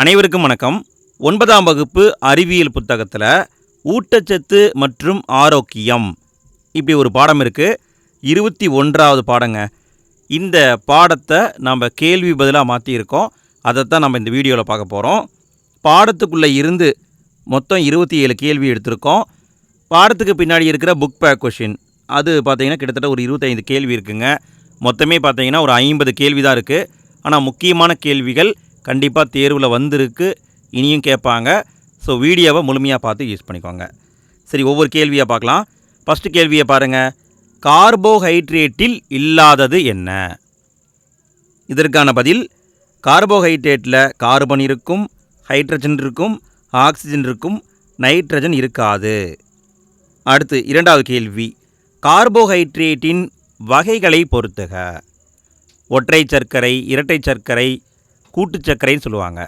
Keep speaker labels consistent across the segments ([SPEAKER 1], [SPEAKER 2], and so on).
[SPEAKER 1] அனைவருக்கும் வணக்கம். ஒன்பதாம் வகுப்பு அறிவியல் புத்தகத்தில் ஊட்டச்சத்து மற்றும் ஆரோக்கியம். இப்படி ஒரு பாடம் இருக்குது இருபத்தி ஒன்றாவது பாடங்க. இந்த பாடத்தை நம்ம கேள்வி பதிலாக மாற்றியிருக்கோம் அதைத்தான் நம்ம இந்த வீடியோவில் பார்க்க போகிறோம் பாடத்துக்குள்ளே இருந்து மொத்தம் இருபத்தி ஏழு கேள்வி எடுத்திருக்கோம். பாடத்துக்கு பின்னாடி இருக்கிற புக் பேக் கொஷின் அது பார்த்தீங்கன்னா கிட்டத்தட்ட ஒரு இருபத்தைந்து கேள்வி இருக்குங்க. மொத்தமே பார்த்தீங்கன்னா ஒரு ஐம்பது கேள்வி தான் இருக்குது ஆனால் முக்கியமான கேள்விகள் கண்டிப்பாக தேர்வில் வந்திருக்கு. இனியும் கேட்பாங்க. ஸோ வீடியோவை முழுமையாக பார்த்து யூஸ் பண்ணிக்கோங்க. சரி ஒவ்வொரு கேள்வியாக பார்க்கலாம். ஃபஸ்ட்டு கேள்வியை பாருங்கள் கார்போஹைட்ரேட்டில் இல்லாதது என்ன? இதற்கான பதில் கார்போஹைட்ரேட்டில் கார்பன் இருக்கும் ஹைட்ரஜன் இருக்கும் ஆக்சிஜன் இருக்கும் நைட்ரஜன் இருக்காது. அடுத்து இரண்டாவது கேள்வி. கார்போஹைட்ரேட்டின் வகைகளை பொறுத்துக. ஒற்றை சர்க்கரை இரட்டை சர்க்கரை கூட்டுச்சர்க்கரைன்னு சொல்லுவாங்க.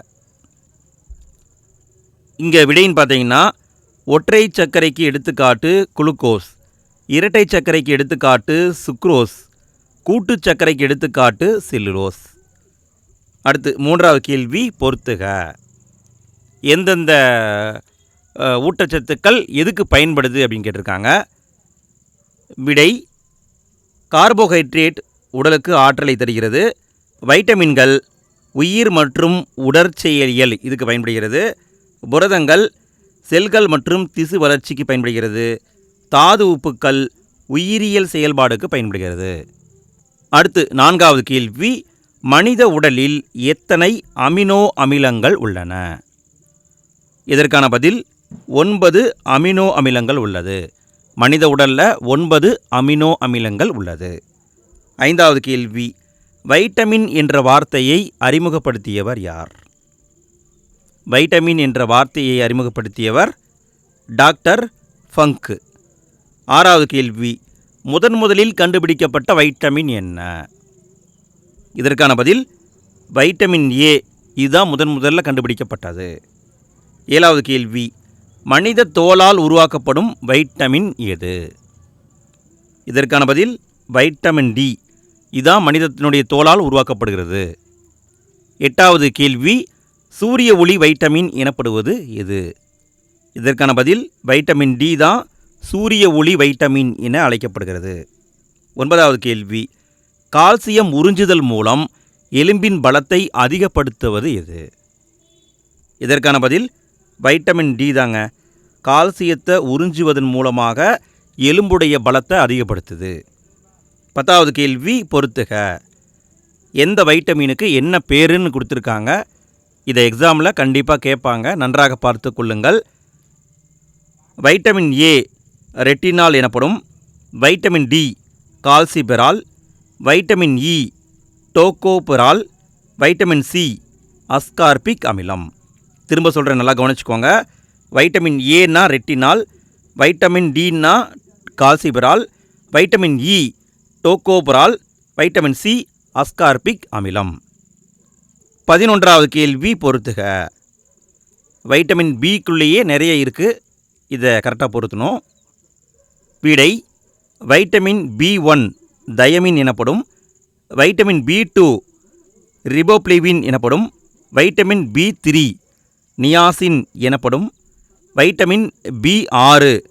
[SPEAKER 1] இங்கே விடைன்னு பார்த்தீங்கன்னா ஒற்றை சர்க்கரைக்கு எடுத்துக்காட்டு குளுக்கோஸ் இரட்டை சர்க்கரைக்கு எடுத்துக்காட்டு சுக்ரோஸ் கூட்டுச் சர்க்கரைக்கு எடுத்துக்காட்டு செல்லுலோஸ். அடுத்து மூன்றாவது கேள்வி பொறுத்துக. எந்தெந்த ஊட்டச்சத்துக்கள் எதுக்கு பயன்படுது அப்படின்னு கேட்டிருக்காங்க. விடை கார்போஹைட்ரேட் உடலுக்கு ஆற்றலை தருகிறது. வைட்டமின்கள் உயிர் மற்றும் உடற்செயலியல் இதுக்கு பயன்படுகிறது. புரதங்கள் செல்கள் மற்றும் திசு வளர்ச்சிக்கு பயன்படுகிறது. தாது உப்புக்கள் உயிரியல் செயல்பாடுக்கு பயன்படுகிறது. அடுத்து நான்காவது கேள்வி மனித உடலில் எத்தனை அமினோ அமிலங்கள் உள்ளன? இதற்கான பதில் ஒன்பது அமினோ அமிலங்கள் உள்ளது. மனித உடலில் ஒன்பது அமினோ அமிலங்கள் உள்ளது. ஐந்தாவது கேள்வி வைட்டமின் என்ற வார்த்தையை அறிமுகப்படுத்தியவர் யார்? வைட்டமின் என்ற வார்த்தையை அறிமுகப்படுத்தியவர் டாக்டர் ஃபங்க். ஆறாவது கேள்வி முதன் முதலில் கண்டுபிடிக்கப்பட்ட வைட்டமின் என்ன? இதற்கான பதில் வைட்டமின் ஏ இதுதான் முதன் முதல்ல கண்டுபிடிக்கப்பட்டது. ஏழாவது கேள்வி மனித தோலால் உருவாக்கப்படும் வைட்டமின் எது? இதற்கான பதில் வைட்டமின் டி. இதான் மனிதத்தினுடைய தோலால் உருவாக்கப்படுகிறது. எட்டாவது கேள்வி சூரிய ஒளி வைட்டமின் எனப்படுவது எது? இதற்கான பதில் வைட்டமின் டி தான் சூரிய ஒளி வைட்டமின் என அழைக்கப்படுகிறது. ஒன்பதாவது கேள்வி கால்சியம் உறிஞ்சுதல் மூலம் எலும்பின் பலத்தை அதிகப்படுத்துவது எது? இதற்கான பதில் வைட்டமின் டி தாங்க. கால்சியத்தை உறிஞ்சுவதன் மூலமாக எலும்புடைய பலத்தை அதிகப்படுத்துது. பத்தாவது கேள்வி பொறுத்துக. எந்த வைட்டமினுக்கு என்ன பேருன்னு கொடுத்துருக்காங்க. இதை எக்ஸாமில் கண்டிப்பாக கேட்பாங்க. நன்றாக பார்த்து கொள்ளுங்கள். வைட்டமின் ஏ ரெட்டினால் எனப்படும். Vitamin D calciferol vitamin E tocopherol vitamin C ascorbic அமிலம். திரும்ப சொல்கிறேன் நல்லா கவனிச்சுக்கோங்க. வைட்டமின் ஏன்னா retinol. Vitamin டின்னா calciferol vitamin E tocopherol vitamin C ascorbic அமிலம். பதினொன்றாவது கேள்வி பொறுத்துக. வைட்டமின் பிக்குள்ளேயே நிறைய இருக்குது இதை கரெக்டாக பொருத்தணும். விடை வைட்டமின் பி ஒன் தயமின் எனப்படும். வைட்டமின் பி டூ ரிபோப்ளிவின் எனப்படும். வைட்டமின் பி த்ரீ நியாசின் எனப்படும். வைட்டமின் பி ஆறு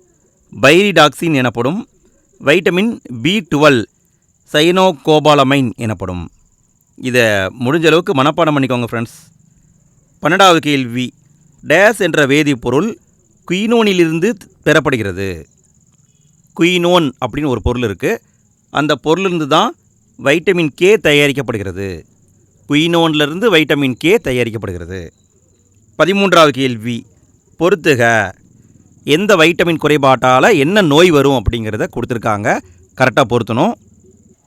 [SPEAKER 1] பைரிடாக்சின் எனப்படும். வைட்டமின் பி டுவெல் சைனோகோபாலமைன் எனப்படும். இதை முடிஞ்ச அளவுக்கு மனப்பாடம் பண்ணிக்கோங்க ஃப்ரெண்ட்ஸ் பன்னெண்டாவது கேள்வி. டேஸ் என்ற வேதிப்பொருள் குயினோனிலிருந்து பெறப்படுகிறது. குயினோன் அப்படின்னு ஒரு பொருள் இருக்குது அந்த பொருளிலிருந்து தான் வைட்டமின் கே தயாரிக்கப்படுகிறது. குயினோன்லேருந்து வைட்டமின் கே தயாரிக்கப்படுகிறது. பதிமூன்றாவது கேள்வி. பொறுத்துக எந்த வைட்டமின் குறைபாட்டால் என்ன நோய் வரும் அப்படிங்கிறத கொடுத்துருக்காங்க. கரெக்டாக பொருத்தணும்.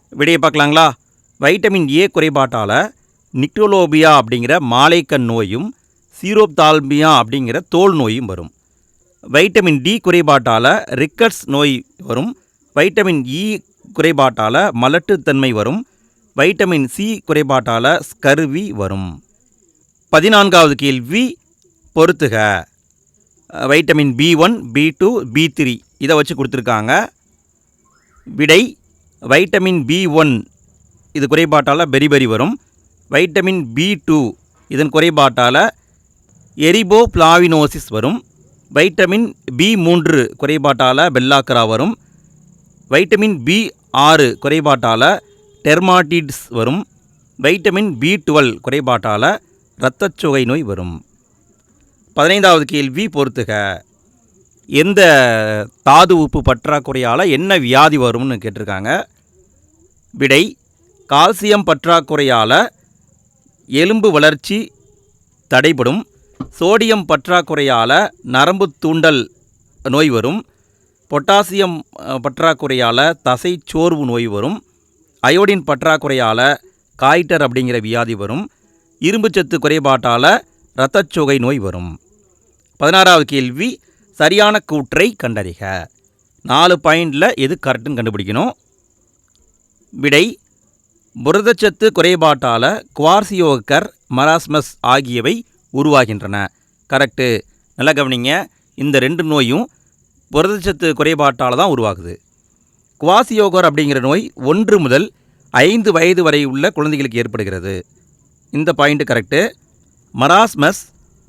[SPEAKER 1] விடையை பார்க்கலாங்களா? வைட்டமின் ஏ குறைபாட்டால் நிக்டோலோபியா அப்படிங்கிற மாலைக்கண் நோயும் சீரோப்தால்மியா அப்படிங்கிற தோல் நோயும் வரும். வைட்டமின் டி குறைபாட்டால் ரிக்கட்ஸ் நோய் வரும். வைட்டமின் இ குறைபாட்டால் மலட்டுத்தன்மை வரும். வைட்டமின் சி குறைபாட்டால் ஸ்கர்வி வரும். பதினான்காவது கேள்வி பொறுத்துக. Vitamin B one B two B three இதை வச்சு கொடுத்துருக்காங்க. விடை வைட்டமின் பி ஒன் இது குறைபாட்டால் பெரிபெரி வரும். வைட்டமின் பி டூ இதன் குறைபாட்டால் எரிபோ பிளாவினோசிஸ் வரும். வைட்டமின் பி மூன்று குறைபாட்டால் பெல்லாக்கரா வரும். வைட்டமின் பி ஆறு குறைபாட்டால் டெர்மாட்டிட்ஸ் வரும். வைட்டமின் பி டுவெல் குறைபாட்டால் இரத்தச்சுகை நோய் வரும். பதினைந்தாவது கேள்வி பொறுத்துக. எந்த தாது உப்பு பற்றாக்குறையால் என்ன வியாதி வரும்னு கேட்டிருக்காங்க. விடை கால்சியம் பற்றாக்குறையால் எலும்பு வளர்ச்சி தடைபடும். சோடியம் பற்றாக்குறையால் நரம்பு தூண்டல் நோய் வரும். பொட்டாசியம் பற்றாக்குறையால் தசை சோர்வு நோய் வரும். அயோடின் பற்றாக்குறையால் காய்டர் அப்படிங்கிற வியாதி வரும். இரும்புச்சத்து குறைபாட்டால் இரத்தச்சோகை நோய் வரும். பதினாறாவது கேள்வி சரியான கூற்றை கண்டறிக. நாலு பாயிண்டில் எது கரெக்டுன்னு கண்டுபிடிக்கணும்? விடை புரதச்சத்து குறைபாட்டால் குவார்சியோக்கர் மராஸ்மஸ் ஆகியவை உருவாகின்றன. கரெக்டு நல்லா கவனிங்க. இந்த ரெண்டு நோயும் புரதச்சத்து குறைபாட்டால் தான் உருவாகுது. குவாசியோகர் அப்படிங்கிற நோய் ஒன்று முதல் ஐந்து வயது வரை உள்ள குழந்தைகளுக்கு ஏற்படுகிறது. இந்த பாயிண்ட் கரெக்டு மராஸ்மஸ்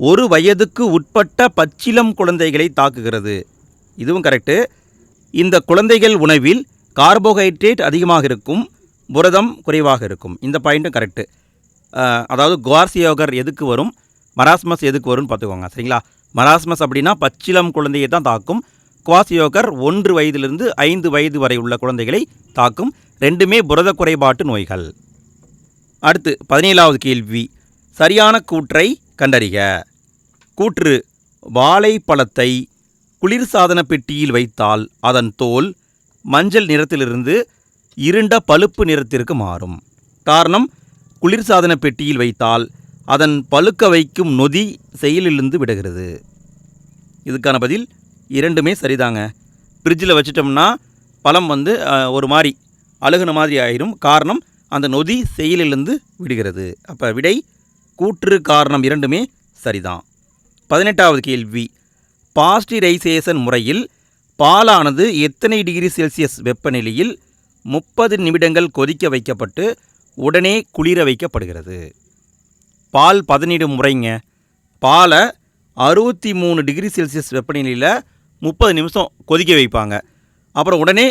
[SPEAKER 1] ஒரு வயதுக்கு உட்பட்ட பச்சிலம் குழந்தைகளை தாக்குகிறது. இதுவும் கரெக்டு இந்த குழந்தைகள் உணவில் கார்போஹைட்ரேட் அதிகமாக இருக்கும் புரதம் குறைவாக இருக்கும். இந்த பாயிண்ட்டும் கரெக்டு அதாவது குவார்சியோகர் எதுக்கு வரும்? மராஸ்மஸ் எதுக்கு வரும்னு பார்த்துக்கோங்க சரிங்களா? மராஸ்மஸ் அப்படின்னா பச்சிலம் குழந்தையை தான் தாக்கும். குவாசியோகர் ஒன்று வயதிலிருந்து ஐந்து வயது வரை உள்ள குழந்தைகளை தாக்கும். ரெண்டுமே புரத குறைபாட்டு நோய்கள். அடுத்து பதினேழாவது கேள்வி. சரியான கூற்றை கண்டறிக. கூற்று வாழைப்பழத்தை குளிர்சாதன பெட்டியில் வைத்தால் அதன் தோல் மஞ்சள் நிறத்திலிருந்து இருண்ட பழுப்பு நிறத்திற்கு மாறும். காரணம் குளிர்சாதன பெட்டியில் வைத்தால் அதன் பழுக்க வைக்கும் நொதி செயலிலிருந்து விடுகிறது. இதுக்கான பதில் இரண்டுமே சரிதாங்க. ஃப்ரிட்ஜில் வச்சிட்டோம்னா பழம் வந்து ஒரு மாதிரி அழுகுன மாதிரி ஆயிடும் காரணம் அந்த நொதி செயலிலிருந்து விடுகிறது. அப்போ விடை கூற்று காரணம் இரண்டுமே சரிதான். பதினெட்டாவது கேள்வி. பாஸ்டிரைசேஷன் முறையில் பாலானது எத்தனை டிகிரி செல்சியஸ் வெப்பநிலையில் முப்பது நிமிடங்கள் கொதிக்க வைக்கப்பட்டு உடனே குளிர வைக்கப்படுகிறது? பால் பதனிடும் முறைங்க. பாலை அறுபத்தி மூணு டிகிரி செல்சியஸ் வெப்பநிலையில் முப்பது நிமிஷம் கொதிக்க வைப்பாங்க. அப்புறம் உடனே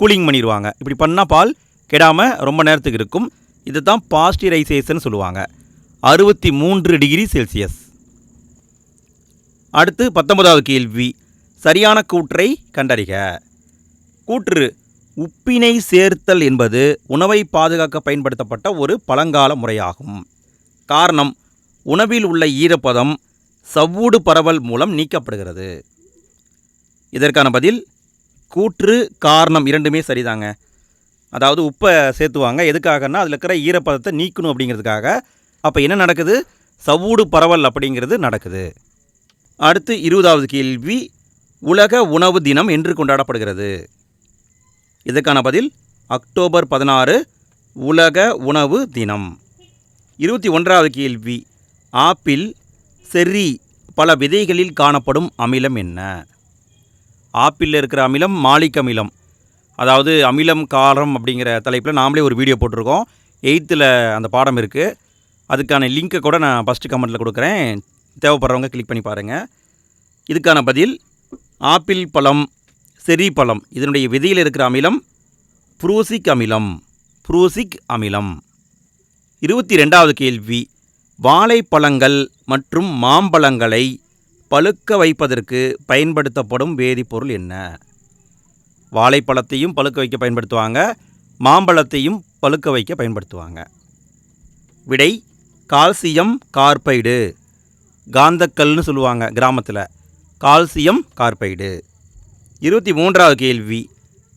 [SPEAKER 1] கூலிங் பண்ணிடுவாங்க இப்படி பண்ணால் பால் கெடாமல் ரொம்ப நேரத்துக்கு இருக்கும். இது தான் பாஸ்டிரைசேஷன் சொல்லுவாங்க. அறுபத்தி மூன்று டிகிரி செல்சியஸ். அடுத்து பத்தொன்பதாவது கேள்வி. சரியான கூற்றை கண்டறிக. கூற்று உப்பினை சேர்த்தல் என்பது உணவை பாதுகாக்க பயன்படுத்தப்பட்ட ஒரு பழங்கால முறையாகும். காரணம் உணவில் உள்ள ஈரப்பதம் சவ்வூடு பரவல் மூலம் நீக்கப்படுகிறது. இதற்கான பதில் கூற்று காரணம் இரண்டுமே சரிதாங்க. அதாவது உப்பை சேர்த்துவாங்க. எதுக்காகன்னா அதில் இருக்கிற ஈரப்பதத்தை நீக்கணும் அப்படிங்கிறதுக்காக. அப்போ என்ன நடக்குது? சவ்வூடு பரவல் அப்படிங்கிறது நடக்குது. அடுத்து இருபதாவது கேள்வி உலக உணவு தினம் என்று கொண்டாடப்படுகிறது. இதற்கான பதில் அக்டோபர் பதினாறு உலக உணவு தினம். இருபத்தி ஒன்றாவது கேள்வி ஆப்பிள் செர்ரி பல விதைகளில் காணப்படும் அமிலம் என்ன? ஆப்பிளில் இருக்கிற அமிலம் மாலிக் அமிலம். அதாவது அமிலம் காரம் அப்படிங்கிற தலைப்பில் நாமளே ஒரு வீடியோ போட்டிருக்கோம். எயித்தில் அந்த பாடம் இருக்குது அதுக்கான லிங்க்கை கூட நான் ஃபஸ்ட்டு கமெண்ட்டில் கொடுக்குறேன். தேவைப்படுறவங்க கிளிக் பண்ணி பாருங்கள் இதுக்கான பதில் ஆப்பிள் பழம் செரி பழம். இதனுடைய விதையில் இருக்கிற அமிலம் புரூசிக் அமிலம் புரூசிக் அமிலம். இருபத்தி ரெண்டாவது கேள்வி வாழைப்பழங்கள் மற்றும் மாம்பழங்களை பழுக்க வைப்பதற்கு பயன்படுத்தப்படும் வேதிப்பொருள் என்ன? வாழைப்பழத்தையும் பழுக்க வைக்க பயன்படுத்துவாங்க மாம்பழத்தையும் பழுக்க வைக்க பயன்படுத்துவாங்க. விடை கால்சியம் கார்பைடு. காந்தக்கல்னு சொல்லுவாங்க கிராமத்தில். Calcium carbide. இருபத்தி மூன்றாவது கேள்வி.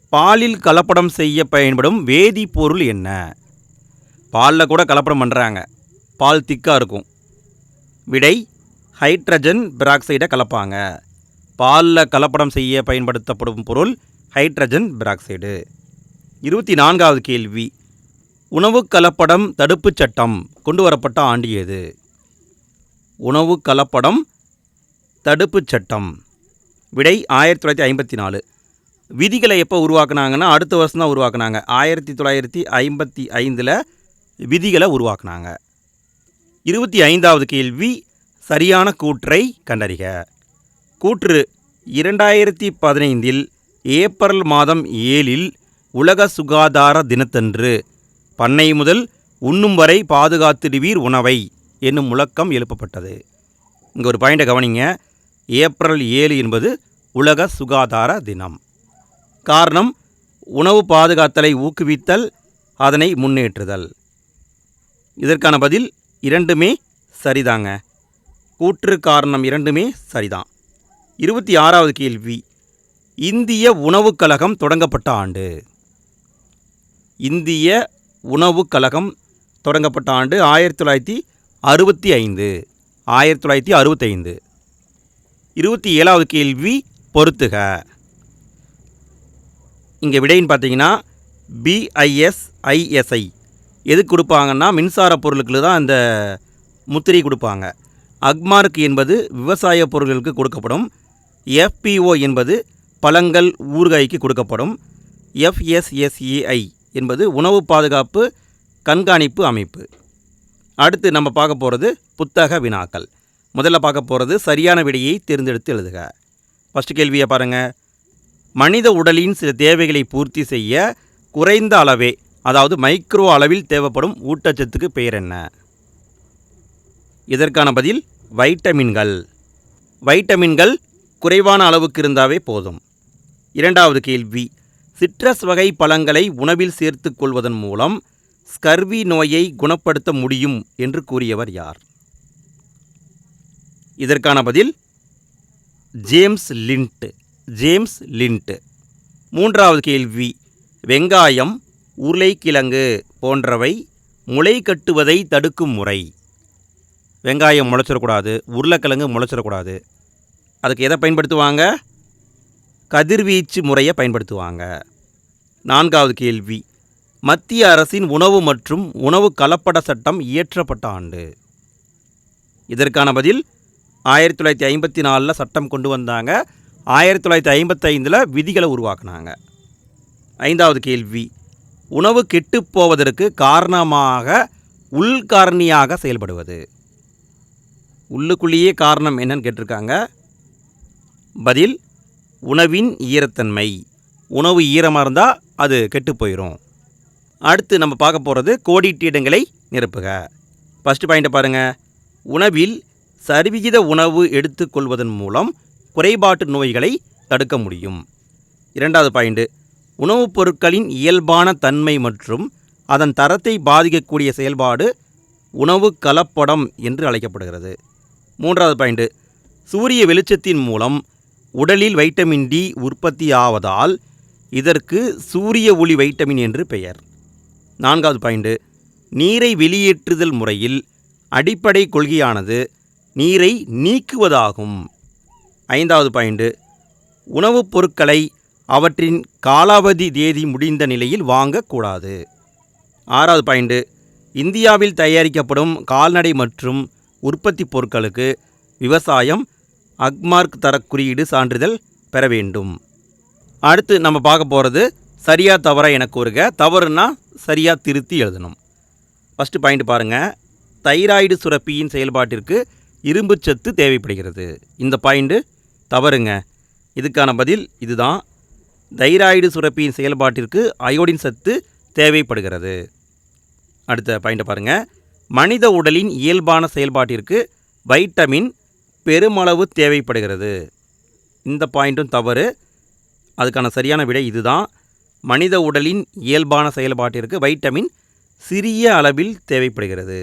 [SPEAKER 1] பாலில் கலப்படம் செய்ய பயன்படும் வேதிப்பொருள் என்ன? பாலில் கூட கலப்படம் பண்ணுறாங்க பால் திக்காக இருக்கும். விடை ஹைட்ரஜன் பிராக்சைடை கலப்பாங்க. பாலில் கலப்படம் செய்ய பயன்படுத்தப்படும் பொருள் ஹைட்ரஜன் பிராக்சைடு. இருபத்தி நான்காவது கேள்வி. உணவு கலப்படம் தடுப்புச் சட்டம் கொண்டு வரப்பட்ட ஆண்டு எது உணவு கலப்படம் தடுப்புச் சட்டம். விடை ஆயிரத்தி தொள்ளாயிரத்தி ஐம்பத்தி நாலு. விதிகளை எப்போ உருவாக்குனாங்கன்னா அடுத்த வருஷம் தான் உருவாக்குனாங்க. ஆயிரத்தி தொள்ளாயிரத்தி ஐம்பத்தி ஐந்தில் விதிகளை உருவாக்குனாங்க. இருபத்தி ஐந்தாவது கேள்வி சரியான கூற்றை கண்டறிக. கூற்று இரண்டாயிரத்தி பதினைந்தில் ஏப்ரல் மாதம் ஏழில் உலக சுகாதார தினத்தன்று. பண்ணை முதல் உண்ணும் வரை பாதுகாத்திடுவீர் உணவை. என்னும் முழக்கம் எழுப்பப்பட்டது. இங்கே ஒரு பாயிண்டை கவனிங்க. ஏப்ரல் ஏழு என்பது உலக சுகாதார தினம். காரணம் உணவு பாதுகாத்தலை ஊக்குவித்தல் அதனை முன்னேற்றுதல். இதற்கான பதில் இரண்டுமே சரிதாங்க. கூற்று காரணம் இரண்டுமே சரிதான். இருபத்தி ஆறாவது கேள்வி. இந்திய உணவுக் கழகம் தொடங்கப்பட்ட ஆண்டு. இந்திய உணவுக் கழகம் தொடங்கப்பட்ட ஆண்டு ஆயிரத்தி தொள்ளாயிரத்தி அறுபத்தி ஐந்து ஆயிரத்தி தொள்ளாயிரத்தி அறுபத்தைந்து. இருபத்தி ஏழாவது கேள்வி பொறுத்துக. இங்கே விடைன்னு பார்த்தீங்கன்னா பிஐஎஸ்ஐஎஸ்ஐ எது எதுக்கு கொடுப்பாங்கன்னா மின்சார பொருளுக்கு தான் இந்த முத்திரை கொடுப்பாங்க. அக்மார்க் என்பது விவசாய பொருள்களுக்கு கொடுக்கப்படும். எஃபிஓ என்பது பழங்கள் ஊறுகாய்க்கு கொடுக்கப்படும். எஃப்எஸ்எஸ்ஏஐ என்பது உணவு பாதுகாப்பு கண்காணிப்பு அமைப்பு. அடுத்து நம்ம பார்க்க போகிறது புத்தக வினாக்கள். முதல்ல பார்க்க போகிறது சரியான விடையை தேர்ந்தெடுத்து எழுதுக. ஃபஸ்ட்டு கேள்வியை பாருங்கள் மனித உடலின் சில தேவைகளை பூர்த்தி செய்ய குறைந்த அளவே அதாவது மைக்ரோ அளவில் தேவைப்படும் ஊட்டச்சத்துக்கு பெயர் என்ன? இதற்கான பதில் வைட்டமின்கள். வைட்டமின்கள் குறைவான அளவுக்கு இருந்தாவே போதும். இரண்டாவது கேள்வி சிட்ரஸ் வகை பழங்களை உணவில் சேர்த்து கொள்வதன் மூலம் ஸ்கர்வி நோயை குணப்படுத்த முடியும் என்று கூறியவர் யார்? இதற்கான பதில் ஜேம்ஸ் லிண்ட். James lint. மூன்றாவது கேள்வி வெங்காயம் உருளைக்கிழங்கு போன்றவை முளை கட்டுவதை தடுக்கும் முறை. வெங்காயம் முளைச்சிடக்கூடாது உருளைக்கிழங்கு முளைச்சிடக்கூடாது. அதுக்கு எதை பயன்படுத்துவாங்க? கதிர்வீச்சு முறையை பயன்படுத்துவாங்க. நான்காவது கேள்வி மத்திய அரசின் உணவு மற்றும் உணவு கலப்பட சட்டம் இயற்றப்பட்ட ஆண்டு. இதற்கான பதில் ஆயிரத்தி தொள்ளாயிரத்தி ஐம்பத்தி நாலில் சட்டம் கொண்டு வந்தாங்க. ஆயிரத்தி தொள்ளாயிரத்தி ஐம்பத்தைந்தில் விதிகளை உருவாக்குனாங்க. ஐந்தாவது கேள்வி உணவு கெட்டுப் போவதற்கு காரணமாக உள்காரணியாக செயல்படுவது. உள்ளுக்குள்ளேயே காரணம் என்னன்னு கேட்டிருக்காங்க. பதில் உணவின் ஈரத்தன்மை. உணவு ஈரமாக இருந்தால் அது கெட்டு போயிடும் அடுத்து நம்ம பார்க்க போகிறது கோடிட்டு இடங்களை நிரப்புக. ஃபஸ்ட்டு பாயிண்ட்டை பாருங்கள் உணவில் சரிவிகித உணவு எடுத்துக்கொள்வதன் மூலம் குறைபாட்டு நோய்களை தடுக்க முடியும். இரண்டாவது பாயிண்ட்டு உணவுப் பொருட்களின் இயல்பான தன்மை மற்றும் அதன் தரத்தை பாதிக்கக்கூடிய செயல்பாடு உணவு கலப்படம் என்று அழைக்கப்படுகிறது. மூன்றாவது பாயிண்ட்டு சூரிய வெளிச்சத்தின் மூலம் உடலில் வைட்டமின் டி உற்பத்தி ஆவதால் இதற்கு சூரிய ஒளி வைட்டமின் என்று பெயர். நான்காவது பாயிண்ட்டு நீரை வெளியேற்றுதல் முறையில் அடிப்படை கொள்கையானது நீரை நீக்குவதாகும். ஐந்தாவது பாயிண்ட்டு உணவுப் பொருட்களை அவற்றின் காலாவதி தேதி முடிந்த நிலையில் வாங்கக்கூடாது. ஆறாவது பாயிண்ட்டு இந்தியாவில் தயாரிக்கப்படும் கால்நடை மற்றும் உற்பத்தி பொருட்களுக்கு விவசாயம் அக்மார்க் தர குறியீடு சான்றிதழ் பெற வேண்டும். அடுத்து நம்ம பார்க்க போகிறது சரியா தவறா என கூறுக. தவறுனா சரியாக திருத்தி எழுதணும். ஃபஸ்ட்டு பாயிண்ட் பாருங்கள் தைராய்டு சுரப்பியின் செயல்பாட்டிற்கு இரும்புச்சத்து தேவைப்படுகிறது. இந்த பாயிண்ட்டு தவறுங்க. இதுக்கான பதில் இதுதான். தைராய்டு சுரப்பியின் செயல்பாட்டிற்கு அயோடின் சத்து தேவைப்படுகிறது. அடுத்த பாயிண்ட்டை பாருங்கள் மனித உடலின் இயல்பான செயல்பாட்டிற்கு வைட்டமின் பெருமளவு தேவைப்படுகிறது. இந்த பாயிண்ட்டும் தவறு. அதுக்கான சரியான விடை இதுதான். மனித உடலின் இயல்பான செயல்பாட்டிற்கு வைட்டமின் சிறிய அளவில் தேவைப்படுகிறது.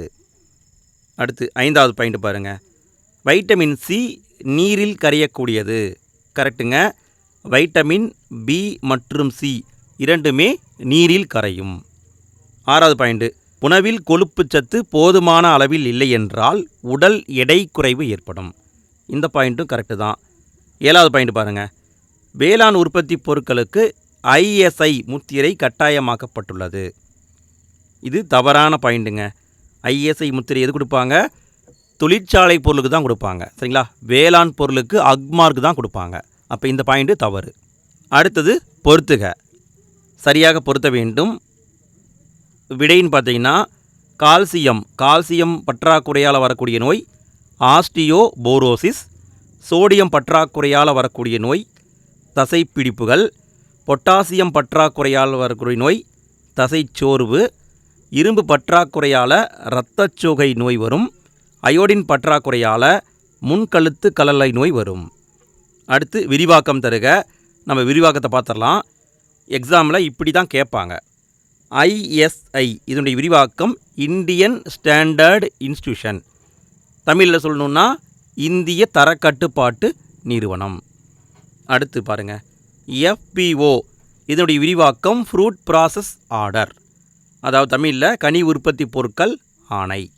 [SPEAKER 1] அடுத்து ஐந்தாவது பாயிண்ட் பாருங்கள் வைட்டமின் சி நீரில் கரையக்கூடியது. கரெக்டுங்க. வைட்டமின் பி மற்றும் சி இரண்டுமே நீரில் கரையும். ஆறாவது பாயிண்ட்டு உணவில் கொழுப்புச்சத்து போதுமான அளவில் இல்லை என்றால் உடல் எடை குறைவு ஏற்படும். இந்த பாயிண்ட்டும் கரெக்டு தான். ஏழாவது பாயிண்ட் பாருங்கள் வேளாண் உற்பத்தி பொருட்களுக்கு ஐஎஸ்ஐ முத்திரை கட்டாயமாக்கப்பட்டுள்ளது. இது தவறான பாயிண்ட்டுங்க. ஐஎஸ்ஐ முத்திரை எது கொடுப்பாங்க? தொழிற்சாலை பொருளுக்கு தான் கொடுப்பாங்க. சரிங்களா? வேளாண் பொருளுக்கு அக்மார்க் தான் கொடுப்பாங்க. அப்போ இந்த பாயிண்ட்டு தவறு. அடுத்தது பொறுத்துக. சரியாக பொருத்த வேண்டும். விடைன்னு பார்த்தீங்கன்னா கால்சியம். கால்சியம் பற்றாக்குறையால் வரக்கூடிய நோய் ஆஸ்டியோபோரோசிஸ் சோடியம் பற்றாக்குறையால் வரக்கூடிய நோய் தசைப்பிடிப்புகள் பொட்டாசியம் பற்றாக்குறையால் வரக்கூடிய நோய் தசைச்சோர்வு இரும்பு பற்றாக்குறையால் இரத்தச்சோகை நோய் வரும் அயோடின் பற்றாக்குறையால் முன்கழுத்து கலலை நோய் வரும். அடுத்து விரிவாக்கம் தருக. நம்ம விரிவாக்கத்தை பார்த்துடலாம். எக்ஸாமில் இப்படி தான் கேட்பாங்க ஐஎஸ்ஐ இதனுடைய விரிவாக்கம் இந்தியன் ஸ்டாண்டர்ட் இன்ஸ்டியூஷன் தமிழில் சொல்லணுன்னா இந்திய தரக்கட்டுப்பாட்டு நிறுவனம். அடுத்து பாருங்கள் எஃபிஓ இதனுடைய விரிவாக்கம் ஃப்ரூட் ப்ராசஸ் ஆர்டர் அதாவது தமிழில் கனி உற்பத்தி பொருட்கள் ஆணை.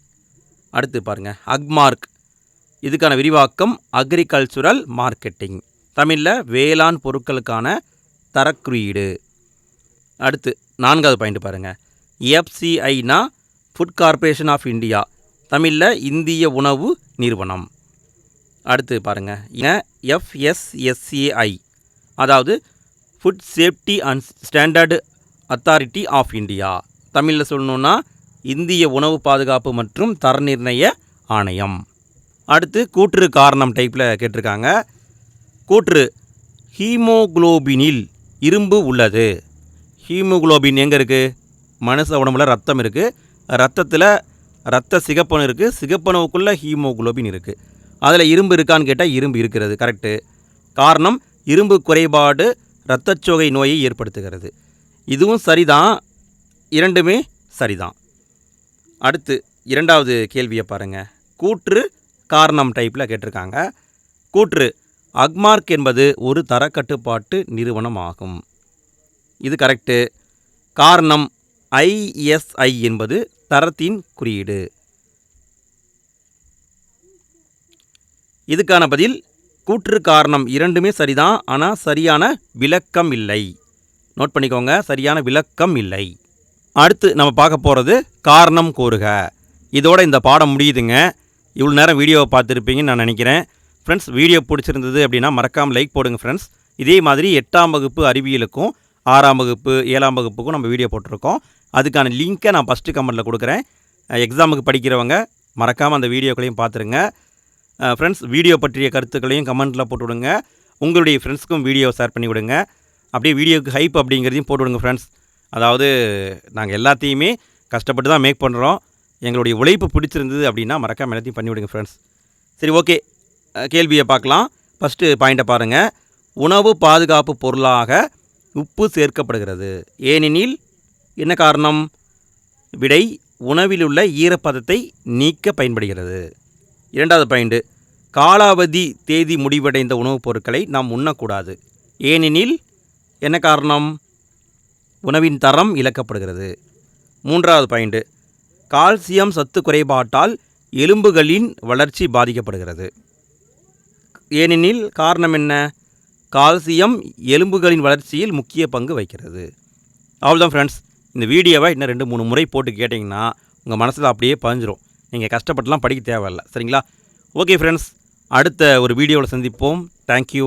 [SPEAKER 1] அடுத்து பாருங்கள் அக்மார்க் இதுக்கான விரிவாக்கம் அக்ரிகல்ச்சுரல் மார்க்கெட்டிங் தமிழில் வேளாண் பொருட்களுக்கான தரக்குறியீடு. அடுத்து நான்காவது பாயிண்ட் பாருங்கள் எஃப்சிஐனா ஃபுட் கார்ப்பரேஷன் ஆஃப் இந்தியா தமிழில் இந்திய உணவு நிறுவனம். அடுத்து பாருங்கள் எஃப்எஸ்எஸ்சிஐ அதாவது food safety and standard authority of India தமிழில் சொல்லணுன்னா இந்திய உணவு பாதுகாப்பு மற்றும் தர நிர்ணய ஆணையம். அடுத்து கூற்று காரணம் டைப்பில் கேட்டிருக்காங்க. கூற்று ஹீமோகுளோபினில் இரும்பு உள்ளது. ஹீமோகுளோபின் எங்கே இருக்குது மனுஷ உடம்புல ரத்தம் இருக்குது ரத்தத்தில் ரத்த சிகப்பணு இருக்குது சிகப்பணுவுக்குள்ளே ஹீமோகுளோபின் இருக்குது அதில் இரும்பு இருக்கான்னு கேட்டால் இரும்பு இருக்கிறது கரெக்டு காரணம் இரும்பு குறைபாடு இரத்தச்சோகை நோயை ஏற்படுத்துகிறது. இதுவும் சரிதான் இரண்டுமே சரிதான். அடுத்து இரண்டாவது கேள்வியை பாருங்கள் கூற்று காரணம் டைப்பில் கேட்டிருக்காங்க. கூற்று அக்மார்க் என்பது ஒரு தரக்கட்டுப்பாட்டு நிறுவனம் ஆகும் இது கரெக்டு காரணம் ஐஎஸ்ஐ என்பது தரத்தின் குறியீடு. இதுக்கான பதில் கூற்று காரணம் இரண்டுமே சரிதான் ஆனால் சரியான விளக்கம் இல்லை. நோட் பண்ணிக்கோங்க சரியான விளக்கம் இல்லை. அடுத்து நம்ம பார்க்க போகிறது காரணம் கூறுக. இதோட இந்த பாடம் முடியுதுங்க. இவ்வளோ நேரம் வீடியோவை பார்த்துருப்பீங்கன்னு நான் நினைக்கிறேன். ஃப்ரெண்ட்ஸ் வீடியோ பிடிச்சிருந்தது அப்படின்னா மறக்காமல் லைக் போடுங்க ஃப்ரெண்ட்ஸ் இதே மாதிரி எட்டாம் வகுப்பு அறிவியலுக்கும் ஆறாம் வகுப்பு ஏழாம் வகுப்புக்கும் நம்ம வீடியோ போட்டிருக்கோம். அதுக்கான லிங்க்கை நான் ஃபஸ்ட்டு கமெண்ட்டில் கொடுக்குறேன். எக்ஸாமுக்கு படிக்கிறவங்க மறக்காமல் அந்த வீடியோக்களையும் பார்த்துருங்க. ஃப்ரெண்ட்ஸ் வீடியோ பற்றிய கருத்துக்களையும் கமெண்ட்டில் போட்டு விடுங்க உங்களுடைய ஃப்ரெண்ட்ஸ்க்கும் வீடியோ ஷேர் பண்ணி விடுங்க அப்படியே வீடியோக்கு ஹைப் அப்படிங்கிறதையும் போட்டு விடுங்க ஃப்ரெண்ட்ஸ் அதாவது நாங்கள் எல்லாத்தையுமே கஷ்டப்பட்டு தான் மேக் பண்ணுறோம் எங்களுடைய உழைப்பு பிடிச்சிருந்தது அப்படின்னா மறக்காமல் எல்லாத்தையும் பண்ணிவிடுங்க ஃப்ரெண்ட்ஸ் சரி ஓகே கேள்வியை பார்க்கலாம். ஃபஸ்ட்டு பாயிண்ட்டை பாருங்கள் உணவு பாதுகாப்பு பொருளாக உப்பு சேர்க்கப்படுகிறது. ஏனெனில் என்ன காரணம்? விடை உணவிலுள்ள ஈரப்பதத்தை நீக்க பயன்படுகிறது. இரண்டாவது பாயிண்ட் காலாவதி தேதி முடிவடைந்த உணவுப் பொருட்களை நாம் உண்ணக்கூடாது. ஏனெனில் என்ன காரணம்? உணவின் தரம் இழக்கப்படுகிறது. மூன்றாவது பாயிண்ட் கால்சியம் சத்து குறைபாட்டால் எலும்புகளின் வளர்ச்சி பாதிக்கப்படுகிறது. ஏனெனில் காரணம் என்ன? கால்சியம் எலும்புகளின் வளர்ச்சியில் முக்கிய பங்கு வகிக்கிறது. அவ்வளோதான் ஃப்ரெண்ட்ஸ் இந்த வீடியோவை இன்னும் ரெண்டு மூணு முறை போட்டு கேட்டிங்கன்னா உங்கள் மனசில் அப்படியே பதிஞ்சிரும். நீங்கள் கஷ்டப்பட்டுலாம் படிக்க தேவையில்ல. சரிங்களா? ஓகே ஃப்ரெண்ட்ஸ் அடுத்த ஒரு வீடியோவில் சந்திப்போம். தேங்க்யூ